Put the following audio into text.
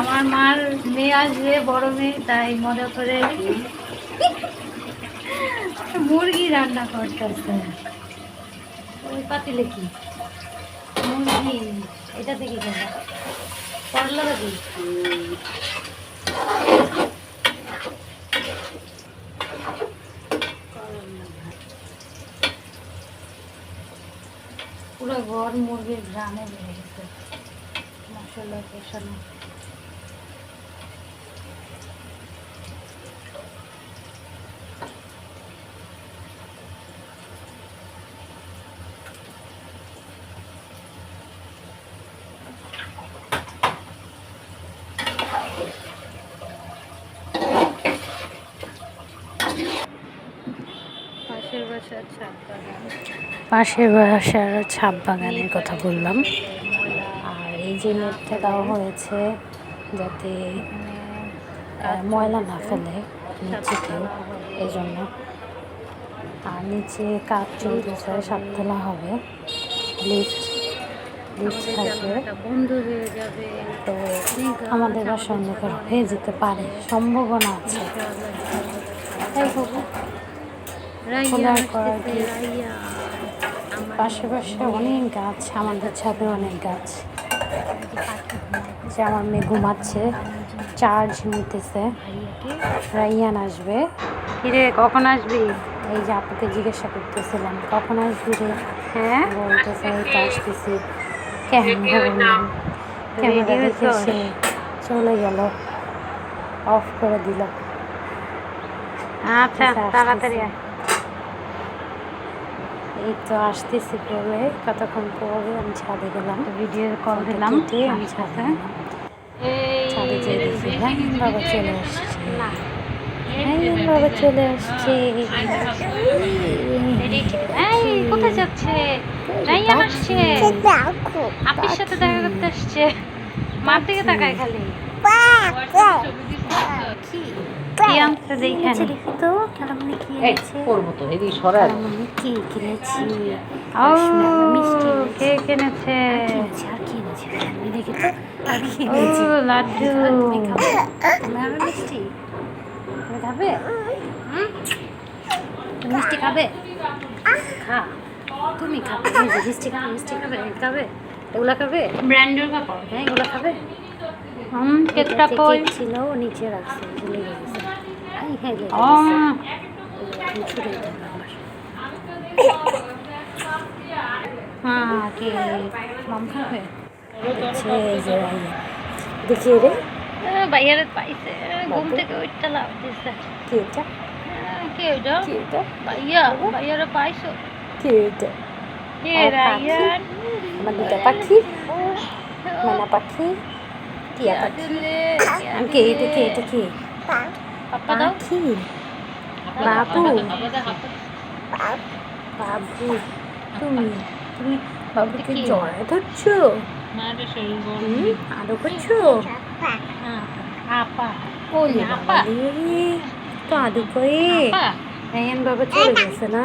আমার মার মেয়ে আসবে, বড় মেয়ে, তাই মজা করে মুরগি রান্না করতেছে। ওই পাতিলে কি? মুরগি, এটা থেকে কেন করলা পুরো ঘর মুরগির গ্রামে বেড়ে গেছে। মশলা কষানো। পাশের বাসার ছাদ বাগান পাশের বাসার ছাদ বাগানের কথা বললাম। আর এই যে নেটটা দেওয়া হয়েছে যাতে ময়লা না ফেলে নিচে কেউ এই জন্য আর নিচে কাজ চলতেছে সাততলা হবে। লিফট লিফট থাকবে। বন্ধ হয়ে যাবে। তো আমাদের বাসা অন্ধকার হয়ে যেতে পারে সম্ভাবনা আছে। তাই বাবু খোলার করার কি? পাশে পাশে অনেক গাছ আমাদের ছাদে অনেক গাছ। যে আমার মেয়ে ঘুমাচ্ছে চার্জ নিতেছে। রাইয়ান আসবে। কিরে কখন আসবি? এই যে আপুকে জিজ্ঞাসা করতেছিলাম কখন আসবি রে? হ্যাঁ? বলতেছে এই তো আসতেছি। বললাম ক্যামেরা দেখে সে চলে গেল। অফ করে দিল। আচ্ছা আচ্ছা, তাড়াতাড়ি। এই তো আসতেছি পরে কতক্ষণ পরে আমি ছাদে গেলাম। ভিডিও কল দিলাম। আমি ছাদে গেলাম। ছাদে যেয়ে দেখি হ্যাঁ বাবা চলে আসছে। হ্যাঁ বাবা চলে আসছে। এই কোথায় যাচ্ছে? রাইয়ান আসছে। আপির সাথে দেখা করতে আসছে। মার দিকে তাকায় খালি। দেখি তো কালামনি কি এনেছে করব তো সরা। কালামনি কি কিনেছি? ও মিষ্টি কে কিনেছে? কিনেছি আর কি এনেছি আমি দেখি তো? আর কি ও লাড্ডু। মিষ্টি? তুমি খাবে? তুমি মিষ্টি খাবে? খা। তুমি খাবে এই মিষ্টি খাবে মিষ্টি খাবে খাবে এগুলা খাবে? ব্র্যান্ডের কাপড় হ্যাঁ এগুলা খাবে? হুম কেকটা কই? ছিল নিচে রাখছে ঝুলে গেছে। আই হ্যাঁ লেগে ও গেছে ছুটে দিলাম আবার হ্যাঁ কে মাম খাবে হচ্ছে এই যে রাইয়া দেখি রে বাইরে পাইছে ঘুম থেকে উঠতে লাভ দিছে কি এটা কে ওটা কি এটা ভাইয়া ভাইয়ারে পাইছো কি এটা কে আর পাখি? আমার দুটা পাখি মানা পাখি টিয়া পাখি কে এটা কে এটা পাখি বাবু বাবু তুমি তুমি বাবুকে? জড়ায় ধরছ? আদর করছ? তো আদর করে। আপা। বাবা চলে গেছে না?